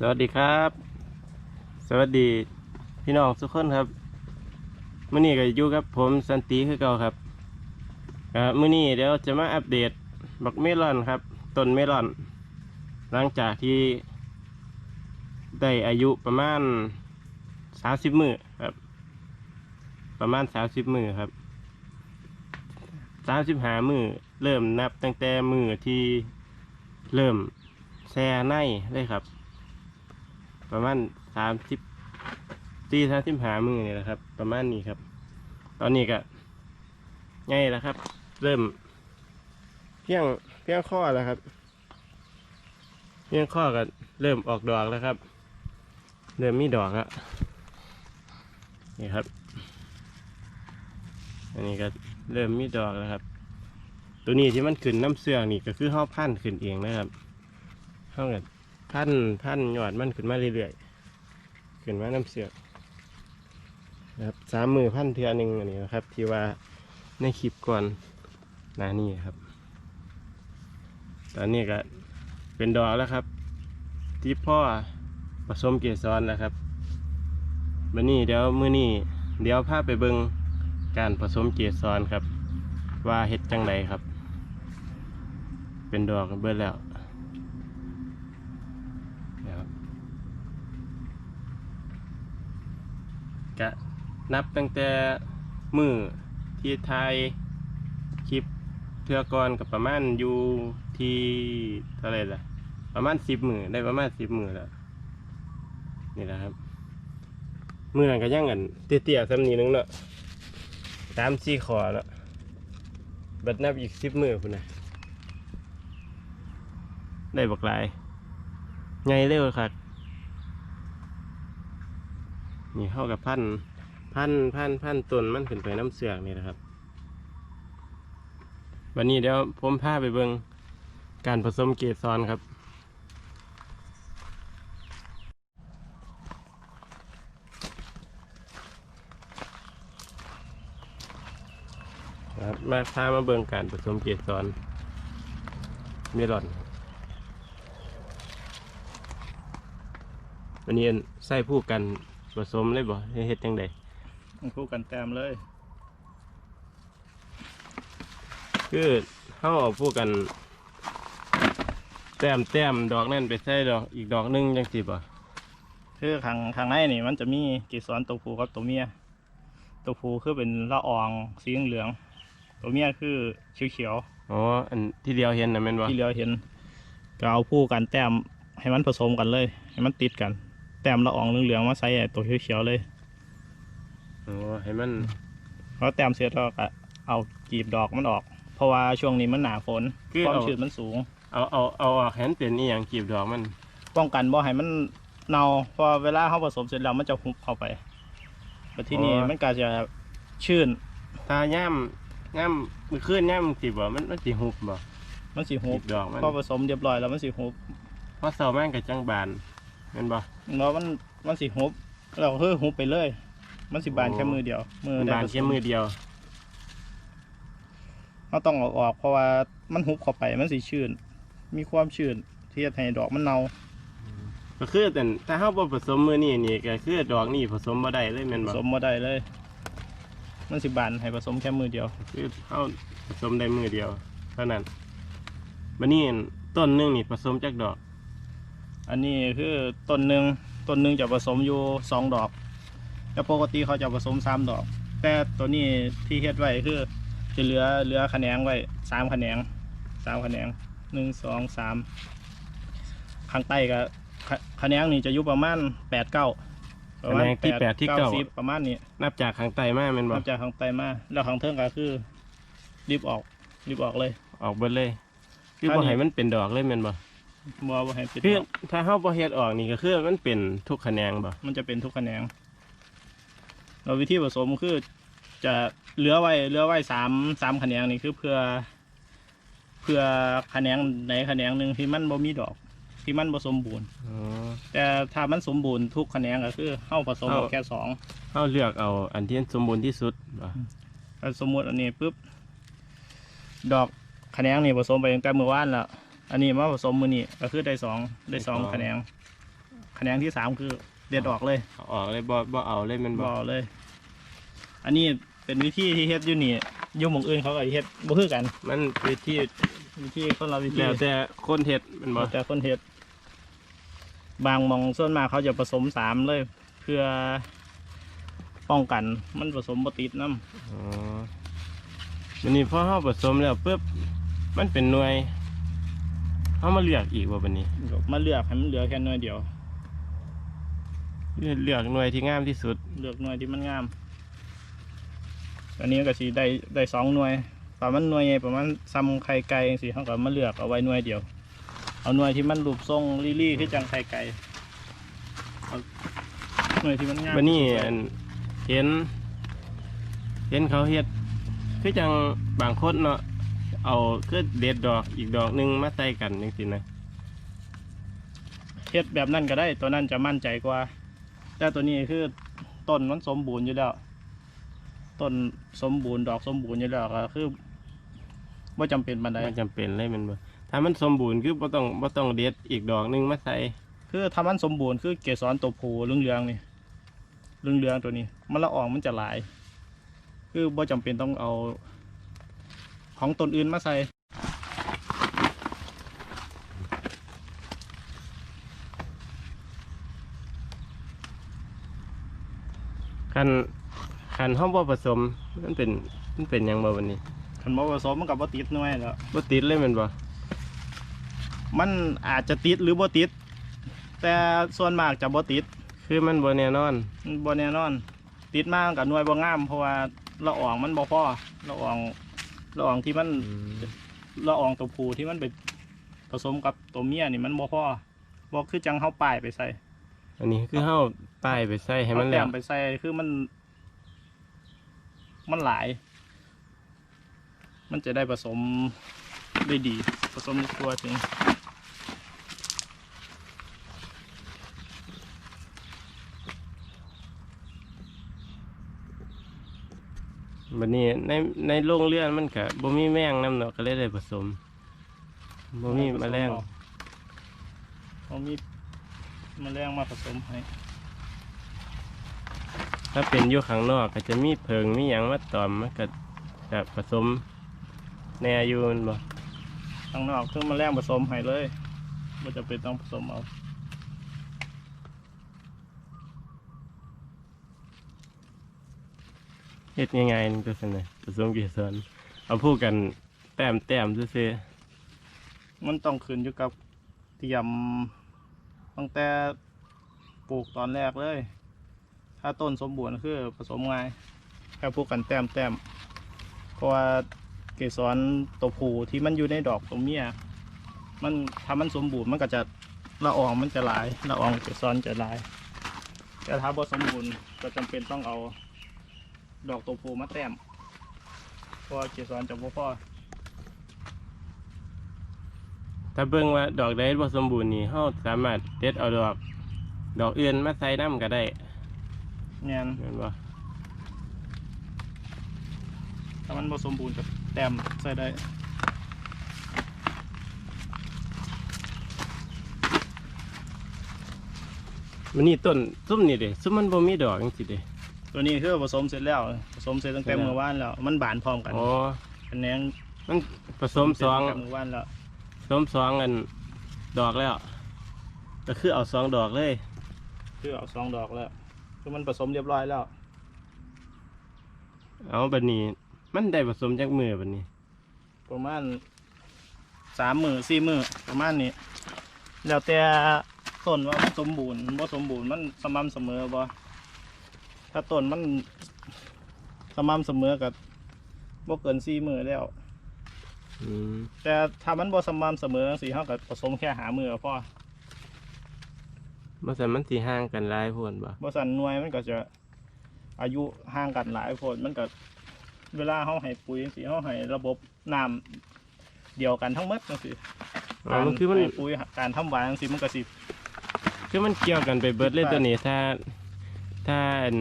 สวัสดีครับ สวัสดีพี่น้องทุกคนครับมื่อนี้ก็อยู่กับผมสันติคือเก่าครับครับมื่อนี้เดี๋ยวจะมาอัปเดตบักเมลอนครับต้นเมลอน หลังจากที่ได้อายุประมาณสามสิบมือครับ ประมาณสามสิบมือครับสามสิบหามือเริ่มนับตั้งแต่มือที่เริ่มแช่ในเลยครับ ประมาณสามสิบตีสามสิบหามือนี่แหละครับ ประมาณนี้ครับ ตอนนี้ก็ง่ายแล้วครับ เริ่ม เพียงเพียงข้อแล้วครับ เพียงข้อก็เริ่มออกดอกแล้วครับ เริ่มมีดอกแล้วนี่ครับ อันนี้ก็เริ่มมีดอกแล้วครับ ตัวนี้ที่มันขึ้นน้ำเสื่องนี่ก็คือห้าพันธุ์ขึ้นเองนะครับห้ากัน พันพันยอดมันขึ้นมาเรื่อยๆขึ้นมาน้ำเสืองนะครับสามมือพันเทือหนึ่งอันนี้นะครับ ที่ว่าในคลิปก่อนหนานี่ครับ ตอนนี้ก็เป็นดอกแล้วครับ ที่พ่อผสมเกสรแล้วครับวันนี้เดี๋ยวมือนี้เดี๋ยวพาไปเบิงการผสมเกสรครับ ว่าเห็ดจังไดครับ เป็นดอกเบิดแล้วนะครับ กะนับตั้งแต่มือที่ไทยคลิปเทือกรกับประมาณอยู่ที่เท่าไหรล่ะ ประมาณสิบมือได้ประมาณสิบมือแล้วนี่แหละครับมือกันก็ยังกันเตี้ยๆสำนีนึงเนาะตามซี่ขอแล้วบัดนับอีกสิบมือพุ่นะได้บักหลายไงเร็วครับ นี่เข้ากับพันพันพันพันต้นมันขึ้นไปน้ำเสือกนี่นะครับ วันนี้เดี๋ยวผมพาไปเบิงการผสมเกสรครับครับมาพามาเบิงการผสมเกสรเมลอนวันนี้ใส่ผู้กัน ผสมเลยบ่ให้เฮ็ดจังไดมันคู่กันแต้มเลย คือเฮาเอาผู้กันแต้มแต้มดอกนั่นไปใส่ดอกอีกดอกหนึงจังสิบ่คือข้างข้างในนี่มันจะมีเกสรตัวผู้กับตัวเมีย ตัวผู้คือเป็นละอองสีเหลืองๆตัวเมียคือเขียวอ๋ออันที่เดียวเห็นน่ะแม่นบ่ๆที่เหลือเห็นก็เอาคู่กันแต้มให้มันผสมกันเลย ให้มันติดกันแต้มละอองเหลืองๆมาใส่ไอ้ตัวเขียวๆเลยอ๋อให้มันเพราะแต้มเสร็จแล้วก็เอากีบดอกมันออก เพราะว่าช่วงนี้มันหนาฝนคือความเอา ชื้นมันสูง เอาเอาเอาออกให้มันเป็นอีหยังกีบดอกมันป้องกันบ่ให้มันเน่าเพราะเวลาเขาผสมเสร็จแล้วมันจะหุบเข้าไปแต่ที่นี่มันก็จะชื้นถ้าย่ำย่ำมือขึ้นย่ำสิบ่มันมันสิหุบบ่มันสีหุกีบบดอกมันพอผสมเรียบร้อยแล้วมันสีหุบ เพราะเสาแม่งกับจังบาน แม่นบ่ เนาะมันมันสีหุบเราเฮ้ยหุบไปเลย มันสีบานแค่มือเดียว มือมันได้บานผสแค่มือเดียวเขาต้องเอาออกเพราะว่ามันหุบเข้าไปมันสีชื้นมีความชื้นที่จะให้ดอกมันเน่าก็คือแต่ถ้าเฮาบ่ผสมมือนี่นี่ก็คือดอกนี่ผสมบ่ได้เลยแม่นผบ่สมมาได้เลย มันสีบานให้ผสมแค่มือเดียว คือเฮาผสมได้มือเดียว เท่านั้นบัดนี้ต้นหนึงนี่ผสมจากดอก อันนี้คือต้นหนึ่งต้นหนึ่งจะผสมอยู่สองดอกแต่ปกติเขาจะผสมสามดอก แต่ตัวนี้ที่เฮ็ดไว้คือจะเหลือเหลือคะแนนไว้สามคะแนนสามคะแนนหนึ่งสองสามข้างใต้ก็คะคะแนนนี่จะอยู่ประมาณแปดเก้าประมาณคะแนนที่แปดที่เก้าสิบประมาณนี้นับจากข้างใต้มาแม่นบ่นับจากข้างใต้มาแล้วข้างเทิงก็คือรีบออกรีบออกเลย ออกเบิดเลยคืออันบ่นี้ให้มันเป็นดอกเลยแม่นบ่ บัวบ่ให้ปิดคือออกถ้าเฮาบ่เฮ็ดออกนี่ก็คือมันเป็นทุกแขนงบ่มันจะเป็นทุกคะแนนเราวิธีผสมคือ จะเหลือไว้เหลือไว้สามสามคะแนนนี่คือเพื่อ เพื่อคะแนนในคะแนนหนึ่งที่มันบ่มีดอก ที่มันบ่สมบูรณ์ อ๋อ แต่ถ้ามันสมบูรณ์ทุกคะแนนก็คือเข้าผสมเอา แค่สองเฮาเลือกเอาอันที่สมบูรณ์ที่สุดบ่ถ้าสมมติอันนี้ปุ๊บดอกคะแนนนี่ผสมไปตั้งแต่เมื่อวานแล้ว อันนี้มาผสมมือนี้ก็คือได้สองได้สองคะแนนแขนงที่สามคือเด็ดออกเลยเอาออกเลยบ่บ่เอาเลยแมันบบ่อกเลย อันนี้เป็นวิธีที่เฮ็ดอยู่นี่อยุ่หมองอื่นเขาก็เฮ็ดบ่คือกัน มันวิธีวิธีคนละวิธีแล้วแต่คนเฮ็ดแมันบ่แต่คนเฮ็ด บางหมองส่วนมากเขาจะผสมสามเลย เพื่อป้องกันมันผสมบ่ติดน้อ๋อวันนี้พอเฮาผสมแล้วปุ๊บมันเป็นหน่วย เฮามาเลือกอีกว่าบัดนี้ำมาเลือกให้มันเหลือแค่หน่วยเดียวเลือกเลือกหน่วยที่งามที่สุด เลือกหน่วยที่มันงาม อันนี้ก็สิได้ได้สองหน่วยประมาณหน่วยใหญ่ประมาณซ้ำไข่ไก่จังซี่เขาก็มาเลือกเอาไว้หน่วยเดียว เอาหน่วยที่มันรูปทรงลี่ๆคือจังไข่ไก่เอาหน่วยที่มันงามบัดนี้อันเห็น เห็นเขาเฮ็ดคือจังบางคนเนาะ เอาคือเด็ดดอกอีกดอกหนึงมาใส่กันจังซี่นะเฮ็ดแบบนั้นก็ได้ ตัวนั้นจะมั่นใจกว่า แต่ตัวนี้คือต้นมันสมบูรณ์อยู่แล้ว ต้นสมบูรณ์ดอกสมบูรณ์อยู่แล้วก็คือว่าจำเป็นบันไดมันจำเป็นเลยแมันบ่ถ้ามันสมบูรณ์คือบ่ต้องบ่ต้องเด็ดอีกดอกหนึงมาใส่ คือถ้ามันสมบูรณ์คือเกสรตัวผูเรื่องๆนี่เรื่องๆตัวนี้ มันละอองมันจะหลาย คือบ่จำเป็นต้องเอา ของตนอื่นมาใส่คันคันเฮาบ่ผสมมันเป็นมันเป็นหยังบ่วันนี้ขันบ่ผสมมันกับบ่ติดหน่วยแล้วบ่ติดเลยแมันบ่มันอาจจะติดหรือบ่ติด แต่ส่วนมากจะบ่ติดคือมันบ่แน่นอนมันบ่แน่นอน ติดมากกับหน่วยบ่งามเพราะว่าละอองมันบ่พอละออง ละอองที่มันละอองตัวผู้ที่มันไปผสมกับตัวเมียนี่มันบ่พอบ่คือจังเฮาป้ายไปใส่อันนี้คือเฮาป้ายไปใส่ให้มันเอาแล้ต้วมไปใส่คือมัน มันหลาย มันจะได้ผสมได้ดี ผสมตัวถึง บัดนี้ในในโรงเรือนมันก็บ่มีแมงนำเนาะก็เลยได้ผสมบ่มีแมลงเขามีแมลงมาผสมให้ถ้าเป็นอยู่ข้างนอกก็จะมีเพิงมีหยังมาตอมมันก็จะผสมแน่อยู่แมันบ่ข้างนอกคือแมลงผสมให้เลยมันจะเป็นต้องผสมเอา เฮ็ดง่ายๆนึงตัวซั่นน่ะผสมเกสรเอาพูดกันแต้มแต้มซื่อมันต้องขึ้นอยู่กับเตรียมตั้งแต่ปลูกตอนแรกเลย ถ้าต้นสมบูรณ์คือผสมง่ายแค่ปลูกกันแต้มแต้มเพราะว่าเกสรตัวผู้ที่มันอยู่ในดอกตัวเมียมันถ้ามันสมบูรณ์มันก็จะละอองมันจะหลายละอองเกสรจะหลาย แต่ถ้าบ่สมบูรณ์ก็จำเป็นต้องเอา ดอกตัวผู้มาแต้มเพราะว่าเกสรจะบ่พอๆถ้าเบิ่งว่าดอกใดบ่สมบูรณ์นี่เฮาสามารถเด็ดเอาดอก ดอกอื่นมาใส่นํก็ได้เงี้ยแม่นบ่ถ้ามันผสมบูรณ์กับแต้มใส่ได้มันนี่ต้นซุ่มนี่เด้ซุ่มมันบ่มีดอกจังซี่เด้ ตัวนี้คือผสมเสร็จแล้ว ผสมเสร็จตั้งแต่เสร็จแล้วเมื่อวานแล้ว มันบานพร้อมกันอ๋อคะแนนมันผสมสองเสร็จตั้แต่เมื่อวานแล้วผสมสองกันดอกแล้วก็คือเอาสองดอกเลย คือเอาสองดอกแล้วคือมันผสมเรียบร้อยแล้ว เอาบัดนี้ มันได้ผสมจากมือบัดนี้ ประมาณสามมือสี่มือประมาณนี้ แล้วแต่ต้นว่ามันสมบูรณ์บ่สมบูรณ์มันสม่ำเสมอบ่ ถ้าต้นมันสม่ำเสมอกับบ่เกินสี่มือแล้ว อืมแต่ถ้ามันบ่สม่ำเสมอสี่ห้ากับผสมแค่หามือก็พอบ่ซั่นมันสิห่างกันหลายโพนบ่บ่สันหน่วยมันก็จะอายุห่างกันหลายโพดมันก็เวลาเฮาให้ปุ๋ยจังซี่เฮาให้ระบบน้ำเดียวกันทั้งหมดจังซี่อ๋อมันคือมัน ให้ปุ๋ยการทำหวานจังซี่มันก็สิ คือมันเกี่ยวกันไปเบิดเลยใช่ ตัวนี้ถ้า ถ้าอัน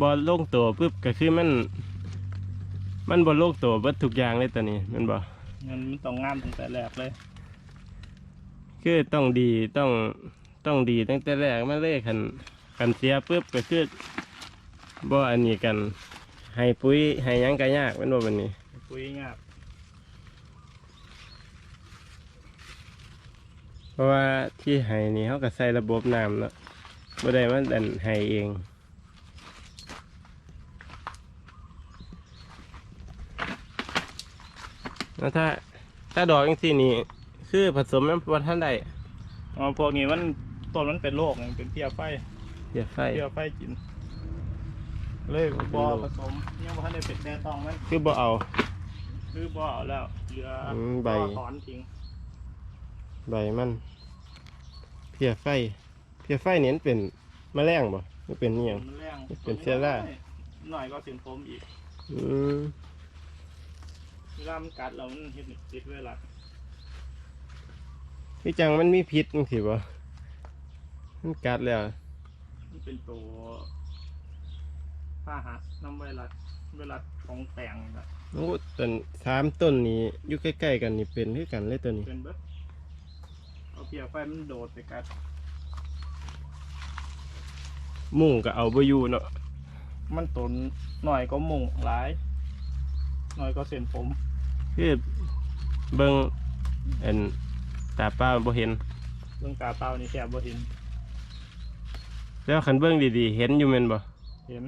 บ่ลงตัวปุ๊บก็คือมัน มันบ่ลงตัวเบิดทุกอย่างเลยตัวนี้แมันบ่มันมันต้องงามตั้งแต่แรกเลย คือต้องดีต้องต้องดีตั้งแต่แรกมาเลยคันกันเสียปุ๊บก็คือบ่อันนี้กัน ให้ปุ๋ยให้หยังก็ยากแมันบ่บัดนี้ ปุ๋ยงาบเพราะว่าที่ให้นี่เขาก็ใส่ระบบน้ำเนาะบ่ได้มันดันให้เอง แล้วถ้า ถ้าดอกจังซี่นี่คือผสมน้ำบ่ทันได้อ๋อพวกนี้มันต้นมันเป็นโรคไงเป็นเพี้ยไฟเดี๋ยวไฟ เพี้ยไฟกิน เลยบ่ผสมยังบ่ทันได้เป็นแน่ต้องมันคือบ่เอา คือบ่เอาแล้วเหลืออมใบ ก็ถอนทิ้งใบมัน เพียไฟ เพียไฟเนี่ยมันเป็นแมลงบ่มันเป็นนี่ยัง มันแรงเป็นเชื้อรา หน่อยก็สินผมอีก อืม เวลามันกัดเรามันเฮ็ดให้ติดเวลาพี่จังมันมีพิษจังซี่บ่มันกัดแล้ว มันเป็นตัวพาหะน้ำไวรัสไวรัสของแปลงนี่ล่ะโอ้ต้นสามต้นนี้อยู่ใกล้ๆกันนี่เป็นคือกันเลยตัวนี้ เป็นเบิดเอาเพี้ยไฟมันโดดไปกัด มุ่งก็เอาบ่อยู่เนาะมันตนหน่อยก็มุงหลาย หน่อยก็เส้นผม คือเบิ่งอันตาเปล่าบ่เห็นเรื่องตาเปล่านี่แค่บ่เห็น แล้วคันเบิ่งดีๆ เห็นอยู่แม่นบ่เห็น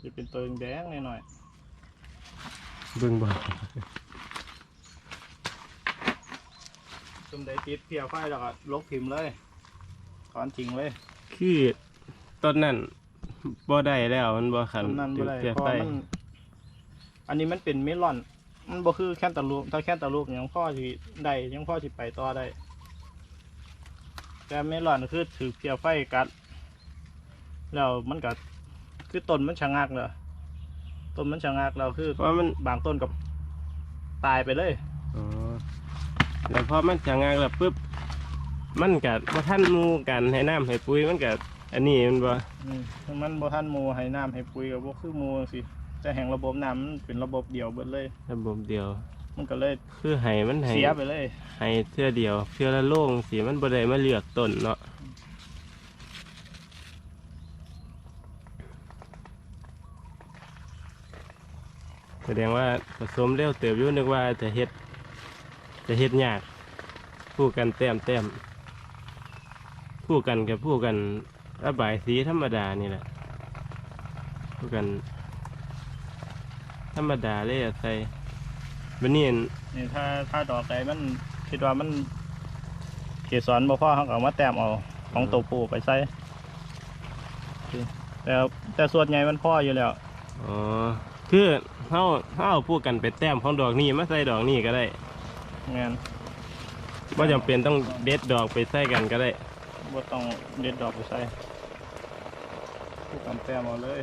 จะเป็นตัวแดงๆหน่อยเบิ่งบ่ๆซุมใดติดเพี้ยไฟแล้วก็ลบพิมพ์เลยถอนทิ้งเลย คือต้นนั้นบ่ได้แล้วมันบ่คันต้นนั้นบ่ได้เพียเพราะไฟมันอันนี้มันเป็นเมลอน มันบ่คือแค่ตะลูกถ้าแค่ตะลูกยังพ่อสิได้ยังพ่อสิไปต่อได้ แต่เมลอนคือถือเพียไฟกัด แล้วมันก็คือต้นมันชะงักเลยต้นมันชะงักแล้วคือเพราะมันบางต้นกับตายไปเลยอ๋อแล้วพอมันจะงางแล้วปุ๊บมันกัดพอท่านหมูกันให้น้ำให้ปุ๋ยมันกัดอันนี้มันบ่อืมมันบ่ทันหมูให้น้ำให้ปุ๋ยกับบ่คือหมูสิ แต่แห่งระบบน้ำมันเป็นระบบเดียวเบิดเลย ระบบเดียว มันก็เลยคือให้มันให้เสียไปเลย ให้เทื่อเดียวเทื่อละโล่งสีมันบ่ได้มาเลือกต้นเนาะแสดงว่าผสมเร็วเติบอยู่นึกว่าจะเฮ็ดจะเฮ็ดยากผู้กันแต้มแต้มผู้กันกับผู้กันระบายสีธรรมดานี่แหละผู้กัน ธรรมดาเลยอะใส่บันนี้อันนี่ถ้าถ้าดอกใดมันคิดว่ามันเกสรบ่พอเขาก็เอามาแต้มเอาของตัวปูไปใส่แต่แต่ส่วนใหญ่มันพ่ออยู่แล้วอ๋อคือเฮาเฮาเอาผู้กันไปแต้มของดอกนี้มาใส่ดอกนี้ก็ได้งานว่าจำเป็นต้องเด็ดดอกไปใส่กันก็ได้บ่ต้องเด็ดดอกไปใส่คู่กันแต้มเอาเลย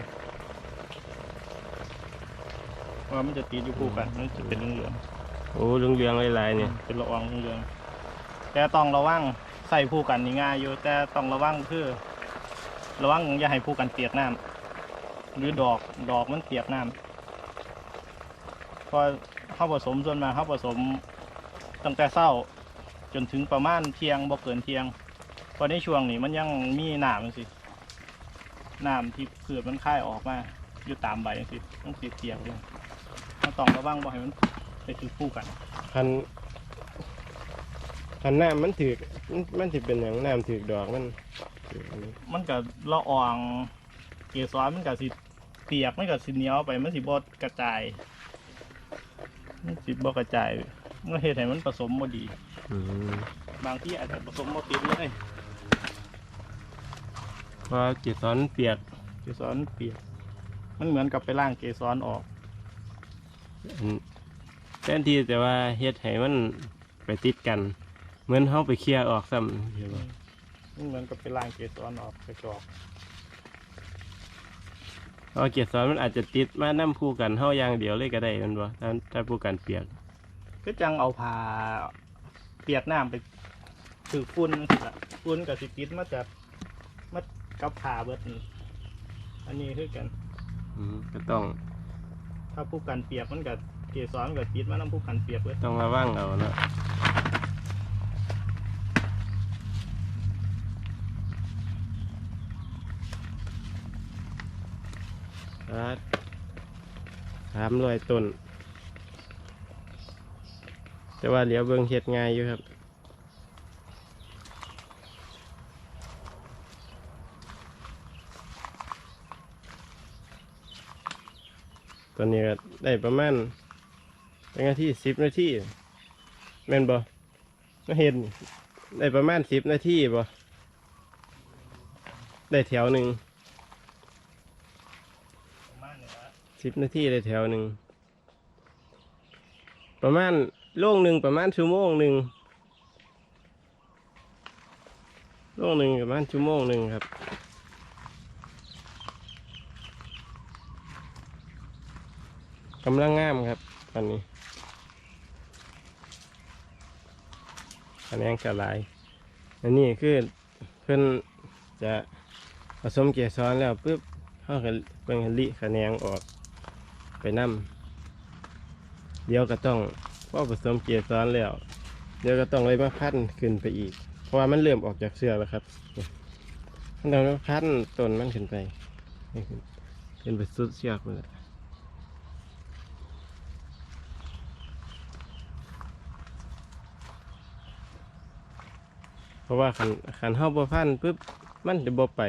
ว่ามันจะติดอยู่คู่กันมันจะเป็นเหลืองโอ้เหลืองๆหลายๆๆเนี่ยเป็นละอองเหลืองๆแต่ต้องระวังใส่คู่กันนี่ง่ายอยู่แต่ต้องระวังคือ ระวังอย่าให้คู่กันเปียกน้ำหรือดอกดอกมันเปียกน้ำพอเข้าผสมส่วนมากเข้าผสมตั้งแต่เศร้าจนถึงประมาณเที่ยงบ่เกินเที่ยงเพอในช่วงนี้มันยังมีน้ำจังสิน้ำที่เกิดมันคายออกมาอยู่ตามใบจังสิต้องติดเปียกอยู่ เราต้องระวังบ่ให้มันไปถือคู่กันคันคันน้ำมันถือกมันมันสิเป็นอย่างน้ำถือกดอกมันถือกอันนี้มันก็ละอองเกสรมันก็สิเปียกมันก็สิเหนียวไปมันสิบ่กระจายมันสิบ่กระจายมันเฮ็ดให้มันผสมบ่ดี อืมบางที่อาจจะผสมบ่ติดเลยเพราะเกสรเปียกเกสรเปียกมันเหมือนกับไปล้างเกสรออกอัน แทนที่แต่ว่าเฮ็ดให้มันไปติดกัน เหมือนเฮาไปเคลียร์ออกซ้ำเห็นบ่มันเหมือนกับไปล้างเกสรออกกระจอกเพราะเกสรมันอาจจะติดมานํคู่กันเฮาอย่างเดียวเลยก็ได้แมันบ่ถ้าถ้าผู้กันเปียก ก็จังเอาผ้าเปียกน้ำไปถือฝุ่นสิละฝุ่นกับสิติดมาจากมากับผ้าเบิดนี่อันนี้คือกัน อืมก็ต้อง ถ้าผู้กันเปียกมันกับเกสรมันกับติดมันต้องผู้กันเปียกเลยต้องระวังเอาเนาะคสามร้อยต้น แต่ว่าเหลียวเบิ้งเห็ดง่ายอยู่ครับ ตอนนี้ก็ได้ประมาณเป็นนาทีสิบนาทีแม่นบ่มาเห็นได้ประมาณสิบนาทีบ่ได้แถวหนึ่งประมาณนี้ละสิบนาทีได้แถวหนึ่งประมาณโล่งหนึ่งประมาณชั่วโมงหนึ่งโล่งหนึ่งประมาณชั่วโมงหนึ่งครับ กำลังงามครับตอนนี้คะแนนกระลายอันนี้คือเพื่อนจะผสมเกสรแล้วปุ๊บเขาก็เบิ่งลิคะแนนออกไปนํเดี๋ยวก็ต้องพอผสมเกสรแล้ว เดี๋ยวก็ต้องเลยมาพันขึ้นไปอีก เพราะว่ามันเริ่มออกจากเสื้อแล้วครับมันต้องพันต้นมันขึ้นไปนี่ขึ้นขึ้นไปสุดเสือกเลย ราะว่าขันขันเฮาบ่พันปุ๊บมันจะบ่ไป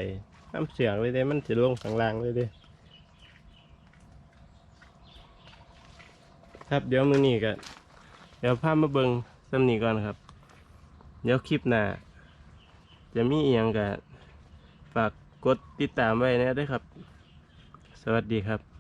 น้ำเสียงเลยเด้มันจะลงข้างล่างเลยเด้ครับเดี๋ยวมือนี้ก็เดี๋ยวพาพมาเบิงสำนีก่อนครับ เดี๋ยวคลิปหน้าจะมีเอียงกับฝากกดติดตามไว้นะด้วยครับ สวัสดีครับ